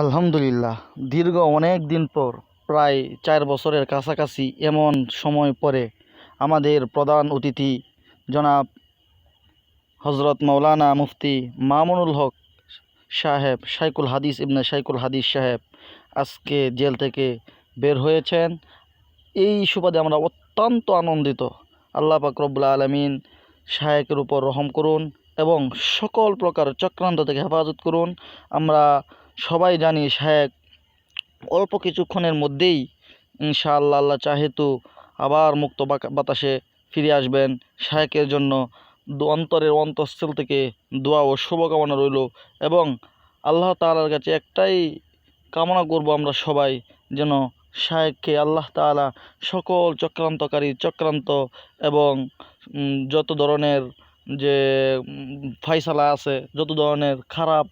আলহামদুলিল্লাহ, দীর্ঘ অনেক দিন পর, প্রায় চার বছরের কাছাকাছি এমন সময় পরে আমাদের প্রধান অতিথি জনাব হজরত মৌলানা মুফতি মামুনুল হক সাহেব শাইকুল হাদিস ইবনে শাইকুল হাদিস সাহেব আজকে জেল থেকে বের হয়েছেন। এই সুবাদে আমরা অত্যন্ত আনন্দিত। আল্লাহ পাক রব্বুল আলমিন শায়েকের উপর রহম করুন এবং সকল প্রকার চক্রান্ত থেকে হেফাজত করুন। আমরা সবাই জানি শায়েক অল্প কিছুক্ষণের মধ্যেই ইনশাআল্লাহ আল্লাহ চাহেতু আবার মুক্ত বাতাসে ফিরে আসবেন শায়েকের জন্য। অন্তরের অন্তঃস্থল থেকে দোয়া ও শুভকামনা রইল এবং আল্লাহ তাআলার কাছে একটাই কামনা করব আমরা সবাই, যেন শায়েককে আল্লাহ তাআলা সকল চক্রান্তকারী চক্রান্ত এবং যত ধরনের যে ফাইসালা আছে, যত ধরনের খারাপ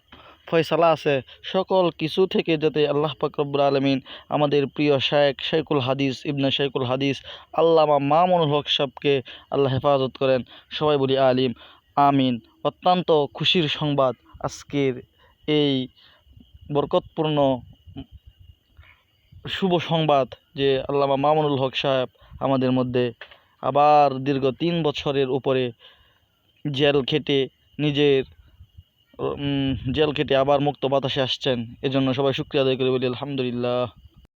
ফয়সালা আছে। সকল কিছু থেকে যাতে আল্লাহ পাক রব্বুল আলমিন আমাদের প্রিয় শায়েক শাইকুল হাদিস, ইবনে শাইকুল হাদিস, আল্লামা মামুনুল হক সাহেবকে আল্লাহ হেফাজত করেন। সবাই বলি আলিম, আমিন। অত্যন্ত খুশির সংবাদ আজকের এই বরকতপূর্ণ শুভ সংবাদ যে আল্লামা মামুনুল হক সাহেব আমাদের মধ্যে আবার দীর্ঘ তিন বছরের উপরে জেল খেটে নিজের জেল কেটে আবার মুক্ত বাতাসে আসছেন। এজন্য সবাই শুক্রিয়া আদায় করে বলি আলহামদুলিল্লাহ।